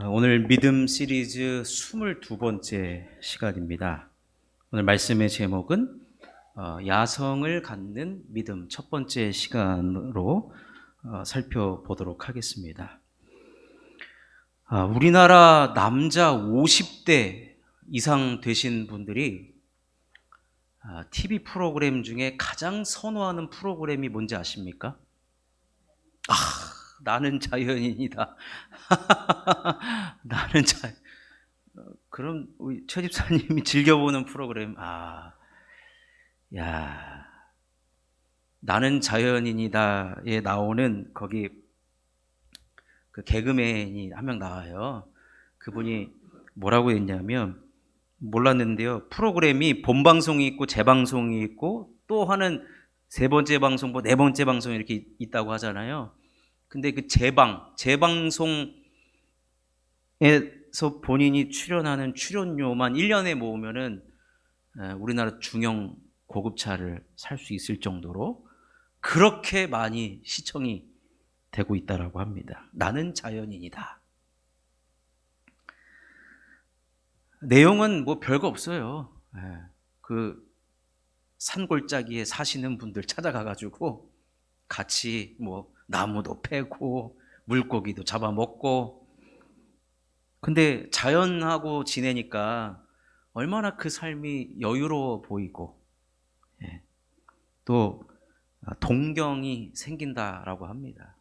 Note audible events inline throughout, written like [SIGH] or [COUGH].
아, 오늘 믿음 시리즈 22번째 시간입니다. 오늘 말씀의 제목은 어, 야성을 갖는 믿음 첫 번째 시간으로 어, 살펴보도록 하겠습니다. 아, 우리나라 남자 50대 이상 되신 분들이 TV 프로그램 중에 가장 선호하는 프로그램이 뭔지 아십니까? 아, 나는 자연인이다. [LAUGHS] 나는 자 어, 그럼 우리 최 집사님이 즐겨보는 프로그램 아, 야, 나는 자연인이다에 나오는 거기 그 개그맨이 한 명 나와요. 그분이 뭐라고 했냐면 몰랐는데요. 프로그램이 본 방송이 있고 재방송이 있고 또 하는 세 번째 방송, 뭐 네 번째 방송 이렇게 있다고 하잖아요. 근데 그 재방, 재방송 에서 본인이 출연하는 출연료만 1년에 모으면은 에, 우리나라 중형 고급차를 살 수 있을 정도로 그렇게 많이 시청이 되고 있다라고 합니다. 나는 자연인이다. 내용은 뭐 별거 없어요. 예, 그 산골짜기에 사시는 분들 찾아가가지고 같이 뭐 나무도 패고 물고기도 잡아먹고 근데 자연하고 지내니까 얼마나 그 삶이 여유로워 보이고 예, 또 동경이 생긴다라고 합니다.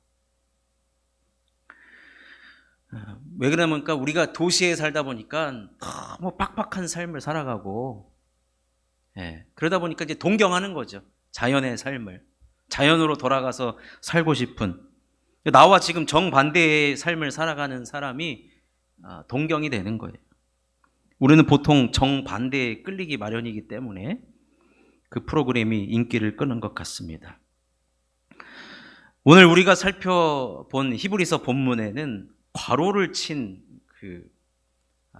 어, 왜 그러니까 우리가 도시에 살다 보니까 너무 빡빡한 삶을 살아가고 예, 그러다 보니까 이제 동경하는 거죠. 자연의 삶을. 자연으로 돌아가서 살고 싶은 나와 지금 정반대의 삶을 살아가는 사람이 아, 동경이 되는 거예요. 우리는 보통 정반대에 끌리기 마련이기 때문에 그 프로그램이 인기를 끄는 것 같습니다. 오늘 우리가 살펴본 히브리서 본문에는 괄호를 친 그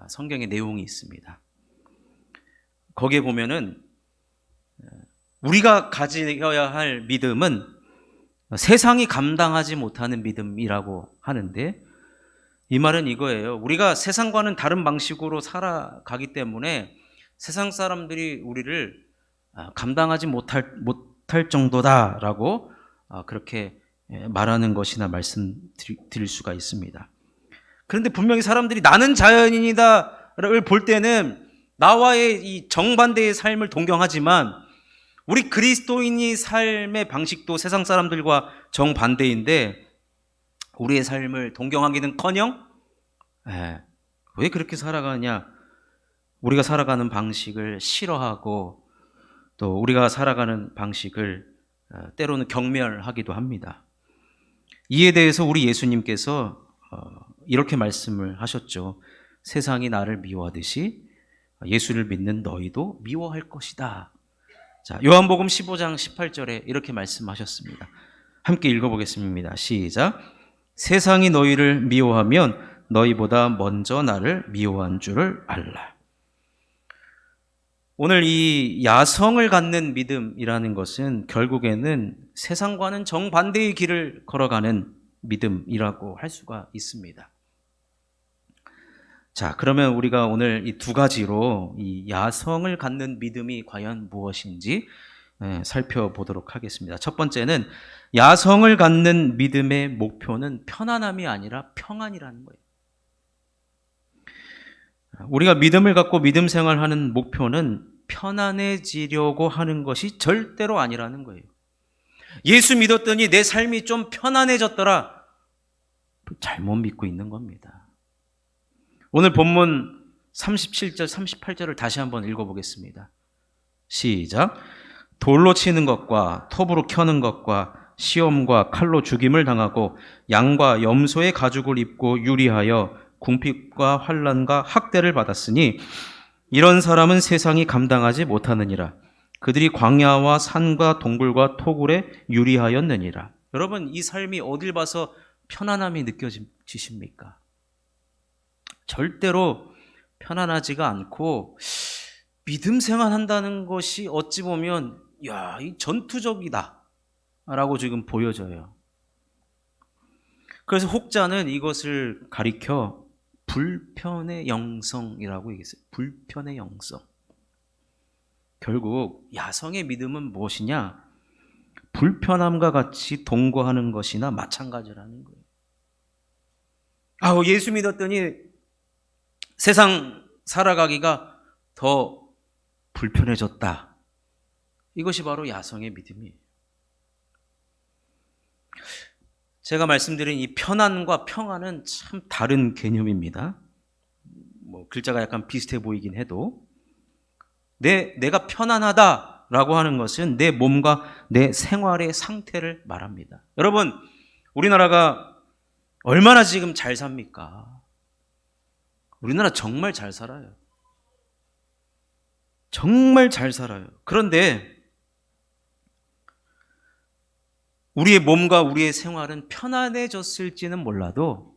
성경의 내용이 있습니다. 거기에 보면은 우리가 가져야 할 믿음은 세상이 감당하지 못하는 믿음이라고 하는데 이 말은 이거예요. 우리가 세상과는 다른 방식으로 살아가기 때문에 세상 사람들이 우리를 감당하지 못할, 못할 정도다라고 그렇게 말하는 것이나 말씀드릴 수가 있습니다. 그런데 분명히 사람들이 나는 자연인이다를 볼 때는 나와의 이 정반대의 삶을 동경하지만 우리 그리스도인이 삶의 방식도 세상 사람들과 정반대인데 우리의 삶을 동경하기는커녕 예, 왜 그렇게 살아가냐? 우리가 살아가는 방식을 싫어하고 또 우리가 살아가는 방식을 어, 때로는 경멸하기도 합니다. 이에 대해서 우리 예수님께서 어, 이렇게 말씀을 하셨죠. 세상이 나를 미워하듯이 예수를 믿는 너희도 미워할 것이다. 자, 요한복음 15장 18절에 이렇게 말씀하셨습니다. 함께 읽어보겠습니다. 시작. 세상이 너희를 미워하면 너희보다 먼저 나를 미워한 줄을 알라. 오늘 이 야성을 갖는 믿음이라는 것은 결국에는 세상과는 정반대의 길을 걸어가는 믿음이라고 할 수가 있습니다. 자, 그러면 우리가 오늘 이 두 가지로 이 야성을 갖는 믿음이 과연 무엇인지 예, 살펴보도록 하겠습니다. 첫 번째는 야성을 갖는 믿음의 목표는 편안함이 아니라 평안이라는 거예요. 우리가 믿음을 갖고 믿음 생활하는 목표는 편안해지려고 하는 것이 절대로 아니라는 거예요. 예수 믿었더니 내 삶이 좀 편안해졌더라. 잘못 믿고 있는 겁니다. 오늘 본문 37절, 38절을 다시 한번 읽어보겠습니다. 시작. 돌로 치는 것과 톱으로 켜는 것과 시험과 칼로 죽임을 당하고 양과 염소의 가죽을 입고 유리하여 궁핍과 환란과 학대를 받았으니 이런 사람은 세상이 감당하지 못하느니라. 그들이 광야와 산과 동굴과 토굴에 유리하였느니라. 여러분 이 삶이 어딜 봐서 편안함이 느껴지십니까? 절대로 편안하지가 않고 믿음 생활한다는 것이 어찌 보면 야, 이 전투적이다. 라고 지금 보여져요. 그래서 혹자는 이것을 가리켜 불편의 영성이라고 얘기했어요. 불편의 영성. 결국 야성의 믿음은 무엇이냐? 불편함과 같이 동거하는 것이나 마찬가지라는 거예요. 아, 예수 믿었더니 세상 살아가기가 더 불편해졌다. 이것이 바로 야성의 믿음이에요. 제가 말씀드린 이 편안과 평안은 참 다른 개념입니다. 뭐 글자가 약간 비슷해 보이긴 해도 내 내가 편안하다라고 하는 것은 내 몸과 내 생활의 상태를 말합니다. 여러분, 우리나라가 얼마나 지금 잘 삽니까? 우리나라 정말 잘 살아요. 정말 잘 살아요. 그런데 우리의 몸과 우리의 생활은 편안해졌을지는 몰라도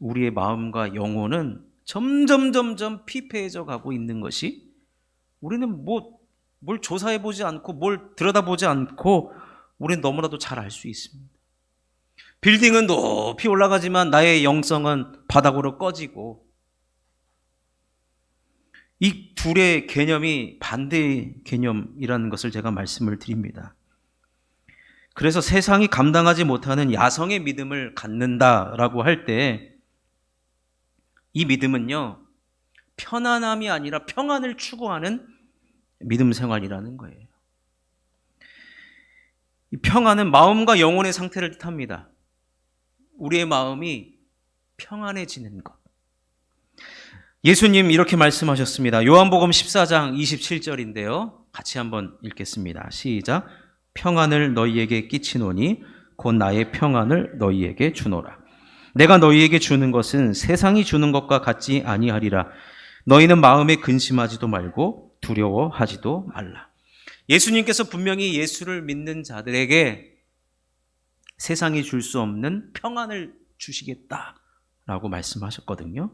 우리의 마음과 영혼은 점점 점점 피폐해져 가고 있는 것이 우리는 뭐 뭘 조사해 보지 않고 뭘 들여다보지 않고 우리는 너무나도 잘 알 수 있습니다. 빌딩은 높이 올라가지만 나의 영성은 바닥으로 꺼지고 이 둘의 개념이 반대의 개념이라는 것을 제가 말씀을 드립니다. 그래서 세상이 감당하지 못하는 야성의 믿음을 갖는다라고 할 때 이 믿음은요, 편안함이 아니라 평안을 추구하는 믿음 생활이라는 거예요. 이 평안은 마음과 영혼의 상태를 뜻합니다. 우리의 마음이 평안해지는 것. 예수님 이렇게 말씀하셨습니다. 요한복음 14장 27절인데요. 같이 한번 읽겠습니다. 시작. 평안을 너희에게 끼치노니 곧 나의 평안을 너희에게 주노라. 내가 너희에게 주는 것은 세상이 주는 것과 같지 아니하리라. 너희는 마음에 근심하지도 말고 두려워하지도 말라. 예수님께서 분명히 예수를 믿는 자들에게 세상이 줄 수 없는 평안을 주시겠다라고 말씀하셨거든요.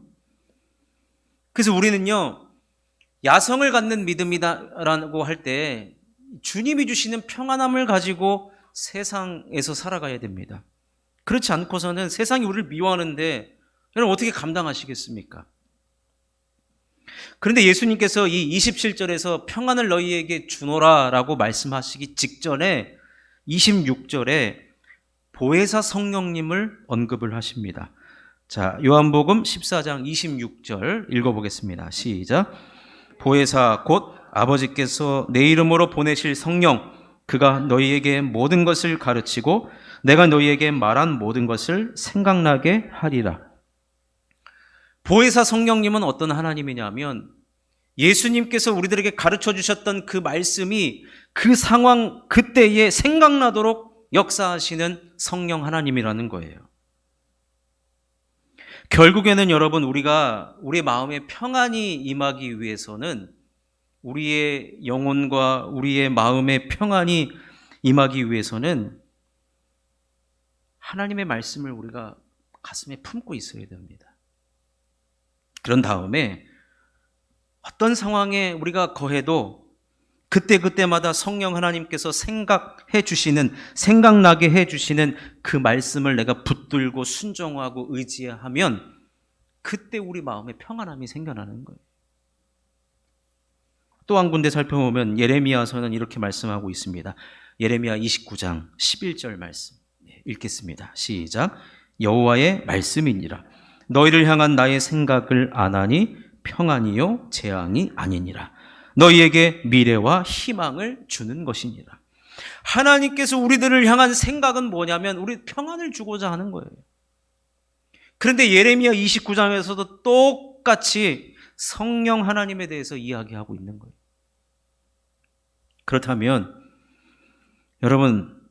그래서 우리는요, 야성을 갖는 믿음이다라고 할 때 주님이 주시는 평안함을 가지고 세상에서 살아가야 됩니다. 그렇지 않고서는 세상이 우리를 미워하는데 여러분 어떻게 감당하시겠습니까? 그런데 예수님께서 이 27절에서 평안을 너희에게 주노라 라고 말씀하시기 직전에 26절에 보혜사 성령님을 언급을 하십니다. 자, 요한복음 14장 26절 읽어보겠습니다. 시작. 보혜사 곧 아버지께서 내 이름으로 보내실 성령, 그가 너희에게 모든 것을 가르치고 내가 너희에게 말한 모든 것을 생각나게 하리라. 보혜사 성령님은 어떤 하나님이냐면 예수님께서 우리들에게 가르쳐 주셨던 그 말씀이 그 상황 그때에 생각나도록 역사하시는 성령 하나님이라는 거예요. 결국에는 여러분 우리가 우리의 마음에 평안이 임하기 위해서는 우리의 영혼과 우리의 마음의 평안이 임하기 위해서는 하나님의 말씀을 우리가 가슴에 품고 있어야 됩니다. 그런 다음에 어떤 상황에 우리가 거해도 그때그때마다 성령 하나님께서 생각해 주시는, 생각나게 해 주시는 그 말씀을 내가 붙들고 순종하고 의지하면 그때 우리 마음에 평안함이 생겨나는 거예요. 또 한 군데 살펴보면 예레미야서는 이렇게 말씀하고 있습니다. 예레미야 29장 11절 말씀. 네, 읽겠습니다. 시작. 여호와의 말씀이니라. 너희를 향한 나의 생각을 안하니 평안이요 재앙이 아니니라. 너희에게 미래와 희망을 주는 것이니라. 하나님께서 우리들을 향한 생각은 뭐냐면 우리 평안을 주고자 하는 거예요. 그런데 예레미야 29장에서도 똑같이 성령 하나님에 대해서 이야기하고 있는 거예요. 그렇다면 여러분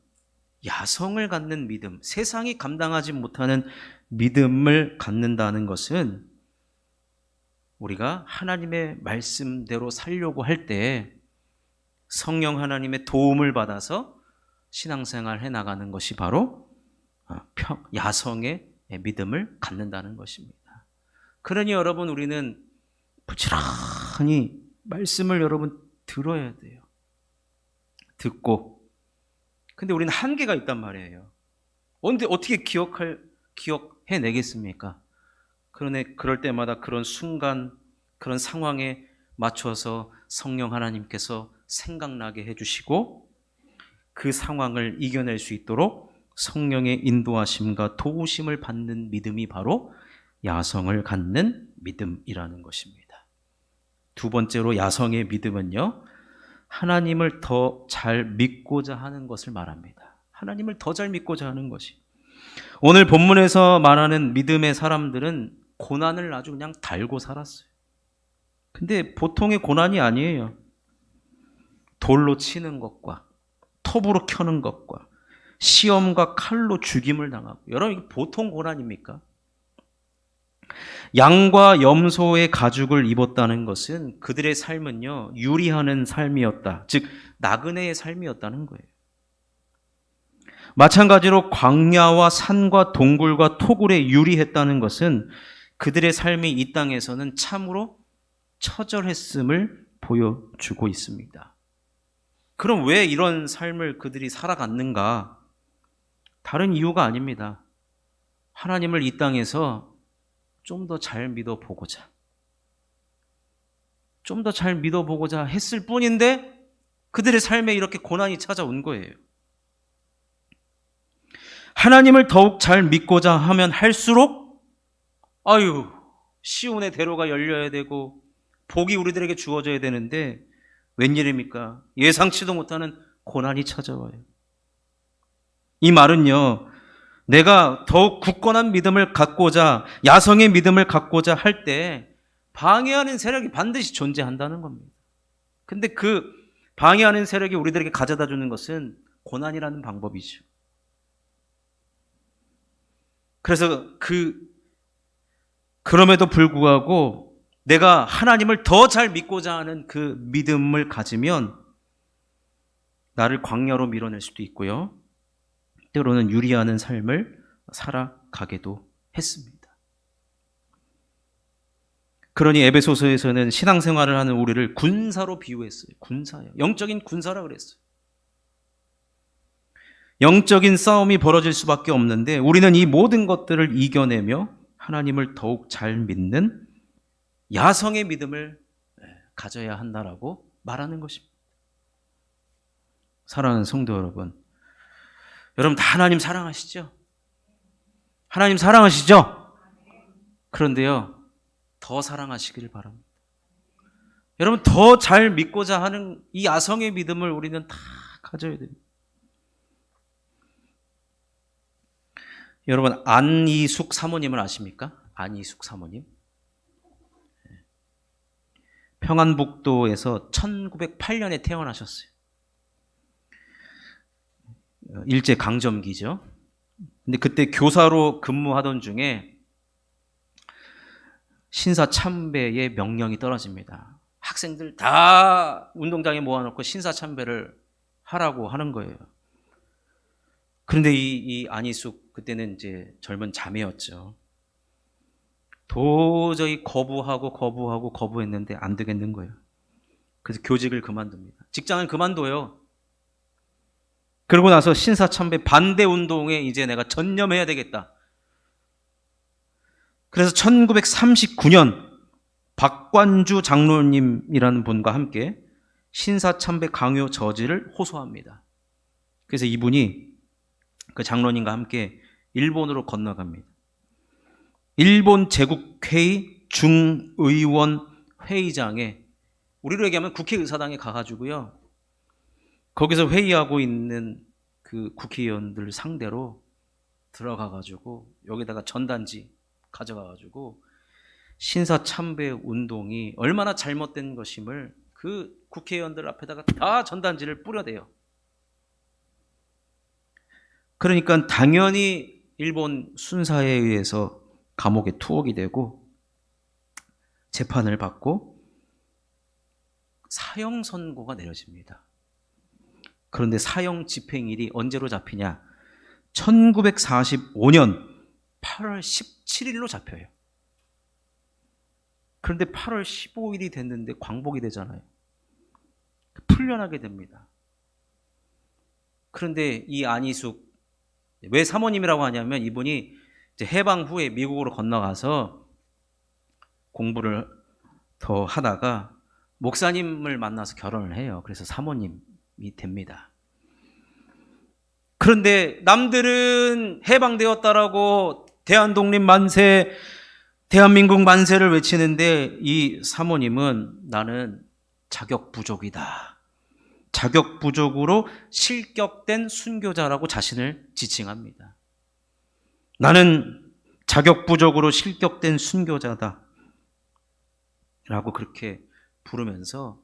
야성을 갖는 믿음, 세상이 감당하지 못하는 믿음을 갖는다는 것은 우리가 하나님의 말씀대로 살려고 할 때 성령 하나님의 도움을 받아서 신앙생활 해 나가는 것이 바로 어, 야성의 믿음을 갖는다는 것입니다. 그러니 여러분 우리는 부지런히 말씀을 여러분 들어야 돼요. 듣고 근데 우리는 한계가 있단 말이에요. 언제 어떻게 기억할 기억해 내겠습니까? 그러네 그럴 때마다 그런 순간 그런 상황에 맞춰서 성령 하나님께서 생각나게 해주시고 그 상황을 이겨낼 수 있도록 성령의 인도하심과 도우심을 받는 믿음이 바로 야성을 갖는 믿음이라는 것입니다. 두 번째로 야성의 믿음은요, 하나님을 더 잘 믿고자 하는 것을 말합니다. 하나님을 더 잘 믿고자 하는 것이. 오늘 본문에서 말하는 믿음의 사람들은 고난을 아주 그냥 달고 살았어요. 근데 보통의 고난이 아니에요. 돌로 치는 것과 톱으로 켜는 것과 시험과 칼로 죽임을 당하고 여러분 이게 보통 고난입니까? 양과 염소의 가죽을 입었다는 것은 그들의 삶은요 유리하는 삶이었다. 즉 나그네의 삶이었다는 거예요. 마찬가지로 광야와 산과 동굴과 토굴에 유리했다는 것은 그들의 삶이 이 땅에서는 참으로 처절했음을 보여주고 있습니다. 그럼 왜 이런 삶을 그들이 살아갔는가? 다른 이유가 아닙니다. 하나님을 이 땅에서 좀 더 잘 믿어보고자. 좀 더 잘 믿어보고자 했을 뿐인데 그들의 삶에 이렇게 고난이 찾아온 거예요. 하나님을 더욱 잘 믿고자 하면 할수록, 아유, 시온의 대로가 열려야 되고, 복이 우리들에게 주어져야 되는데, 웬일입니까? 예상치도 못하는 고난이 찾아와요. 이 말은요, 내가 더욱 굳건한 믿음을 갖고자, 야성의 믿음을 갖고자 할 때, 방해하는 세력이 반드시 존재한다는 겁니다. 근데 그 방해하는 세력이 우리들에게 가져다 주는 것은 고난이라는 방법이죠. 그래서 그, 그럼에도 불구하고 내가 하나님을 더 잘 믿고자 하는 그 믿음을 가지면 나를 광야로 밀어낼 수도 있고요. 때로는 유리하는 삶을 살아가게도 했습니다. 그러니 에베소서에서는 신앙생활을 하는 우리를 군사로 비유했어요. 군사요. 영적인 군사라 그랬어요. 영적인 싸움이 벌어질 수밖에 없는데 우리는 이 모든 것들을 이겨내며 하나님을 더욱 잘 믿는 야성의 믿음을 가져야 한다라고 말하는 것입니다. 사랑하는 성도 여러분, 여러분 다 하나님 사랑하시죠? 하나님 사랑하시죠? 그런데요, 더 사랑하시기를 바랍니다. 여러분 더 잘 믿고자 하는 이 야성의 믿음을 우리는 다 가져야 됩니다. 여러분 안이숙 사모님을 아십니까? 안이숙 사모님. 평안북도에서 1908년에 태어나셨어요. 일제 강점기죠. 근데 그때 교사로 근무하던 중에 신사 참배의 명령이 떨어집니다. 학생들 다 운동장에 모아놓고 신사 참배를 하라고 하는 거예요. 그런데 이, 이 안희숙 그때는 이제 젊은 자매였죠. 도저히 거부하고 거부하고 거부했는데 안 되겠는 거예요. 그래서 교직을 그만둡니다. 직장을 그만둬요. 그러고 나서 신사참배 반대 운동에 이제 내가 전념해야 되겠다. 그래서 1939년 박관주 장로님이라는 분과 함께 신사참배 강요 저지를 호소합니다. 그래서 이분이 그 장로님과 함께 일본으로 건너갑니다. 일본 제국회의 중의원 회의장에 우리로 얘기하면 국회의사당에 가가지고요. 거기서 회의하고 있는 그 국회의원들 상대로 들어가 가지고 여기다가 전단지 가져가 가지고 신사 참배 운동이 얼마나 잘못된 것임을 그 국회의원들 앞에다가 다 전단지를 뿌려대요. 그러니까 당연히 일본 순사에 의해서 감옥에 투옥이 되고 재판을 받고 사형 선고가 내려집니다. 그런데 사형 집행일이 언제로 잡히냐? 1945년 8월 17일로 잡혀요. 그런데 8월 15일이 됐는데 광복이 되잖아요. 풀려나게 됩니다. 그런데 이 안희숙 왜 사모님이라고 하냐면 이분이 해방 후에 미국으로 건너가서 공부를 더 하다가 목사님을 만나서 결혼을 해요. 그래서 사모님 이 됩니다. 그런데 남들은 해방되었다라고 대한독립 만세, 대한민국 만세를 외치는데 이 사모님은 나는 자격 부족이다. 자격 부족으로 실격된 순교자라고 자신을 지칭합니다. 나는 자격 부족으로 실격된 순교자다. 라고 그렇게 부르면서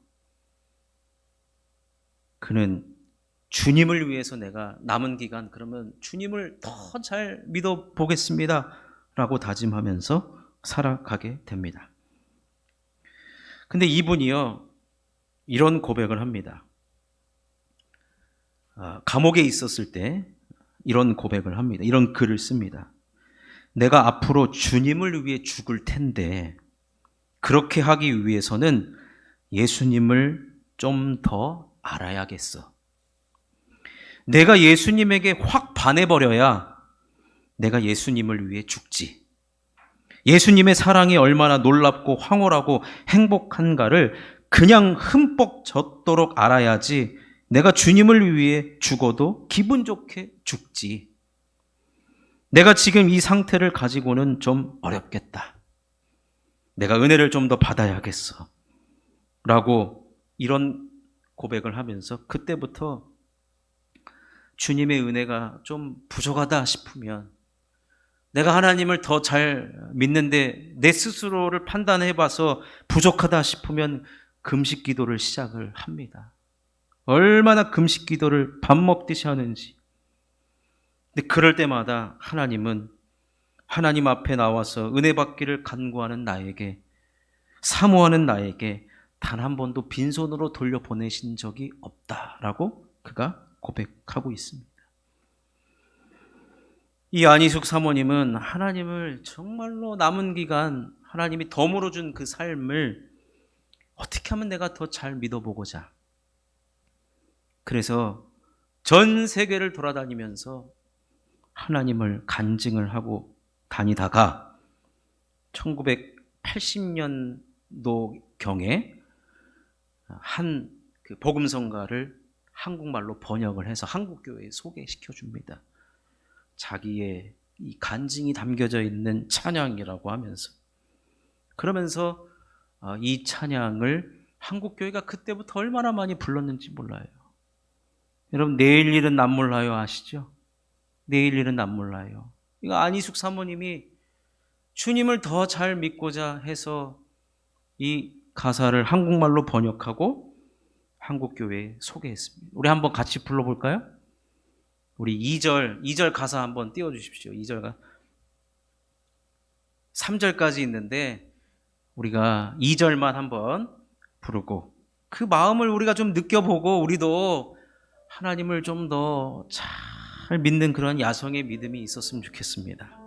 그는 주님을 위해서 내가 남은 기간 그러면 주님을 더 잘 믿어 보겠습니다. 라고 다짐하면서 살아가게 됩니다. 근데 이분이요, 이런 고백을 합니다. 아, 감옥에 있었을 때 이런 고백을 합니다. 이런 글을 씁니다. 내가 앞으로 주님을 위해 죽을 텐데, 그렇게 하기 위해서는 예수님을 좀 더 알아야겠어. 내가 예수님에게 확 반해버려야 내가 예수님을 위해 죽지. 예수님의 사랑이 얼마나 놀랍고 황홀하고 행복한가를 그냥 흠뻑 젖도록 알아야지 내가 주님을 위해 죽어도 기분 좋게 죽지. 내가 지금 이 상태를 가지고는 좀 어렵겠다. 내가 은혜를 좀 더 받아야겠어. 라고 이런 고백을 하면서 그때부터 주님의 은혜가 좀 부족하다 싶으면 내가 하나님을 더 잘 믿는데 내 스스로를 판단해 봐서 부족하다 싶으면 금식 기도를 시작을 합니다. 얼마나 금식 기도를 밥 먹듯이 하는지. 근데 그럴 때마다 하나님은 하나님 앞에 나와서 은혜 받기를 간구하는 나에게 사모하는 나에게 단 한 번도 빈손으로 돌려보내신 적이 없다라고 그가 고백하고 있습니다. 이 안희숙 사모님은 하나님을 정말로 남은 기간 하나님이 덤으로 준 그 삶을 어떻게 하면 내가 더 잘 믿어보고자. 그래서 전 세계를 돌아다니면서 하나님을 간증을 하고 다니다가 1980년도 경에 한 그 복음성가를 한국말로 번역을 해서 한국 교회에 소개시켜 줍니다. 자기의 이 간증이 담겨져 있는 찬양이라고 하면서 그러면서 어, 이 찬양을 한국 교회가 그때부터 얼마나 많이 불렀는지 몰라요. 여러분 내일 일은 남 몰라요 아시죠? 내일 일은 남 몰라요. 이거 안희숙 사모님이 주님을 더 잘 믿고자 해서 이 가사를 한국말로 번역하고 한국 교회에 소개했습니다. 우리 한번 같이 불러 볼까요? 우리 2절, 2절 가사 한번 띄워 주십시오. 2절가 3절까지 있는데 우리가 2절만 한번 부르고 그 마음을 우리가 좀 느껴보고 우리도 하나님을 좀 더 잘 믿는 그런 야성의 믿음이 있었으면 좋겠습니다.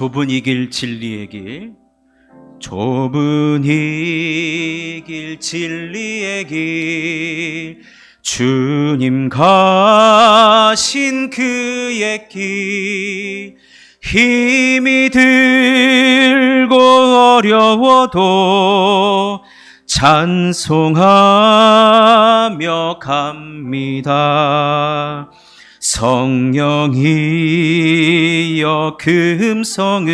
좁은 이 길 진리의 길 좁은 이 길 진리의 길 주님 가신 그의 길 힘이 들고 어려워도 찬송하며 갑니다. 성령이 여 금성을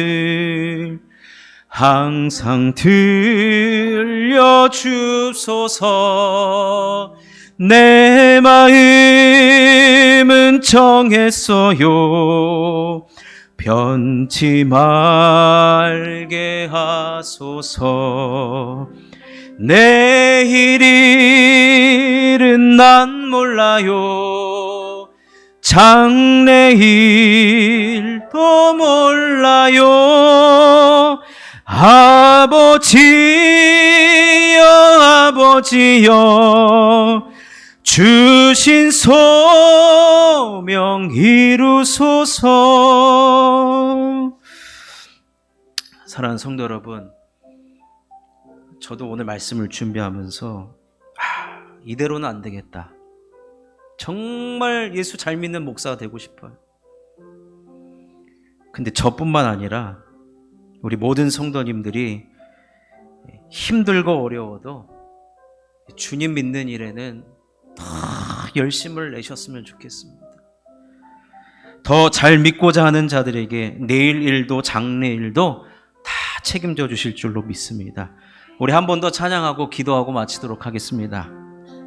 항상 들려 주소서. 내 마음은 정했어요. 변치 말게 하소서. 내일 일은 난 몰라요. 장래일 도 몰라요. 아버지여 아버지여 주신 소명 이루소서. 사랑하는 성도 여러분 저도 오늘 말씀을 준비하면서 아, 이대로는 안 되겠다. 정말 예수 잘 믿는 목사가 되고 싶어요 근데 저뿐만 아니라 우리 모든 성도님들이 힘들고 어려워도 주님 믿는 일에는 더 열심을 내셨으면 좋겠습니다. 더 잘 믿고자 하는 자들에게 내일 일도 장래 일도 다 책임져 주실 줄로 믿습니다. 우리 한 번 더 찬양하고 기도하고 마치도록 하겠습니다.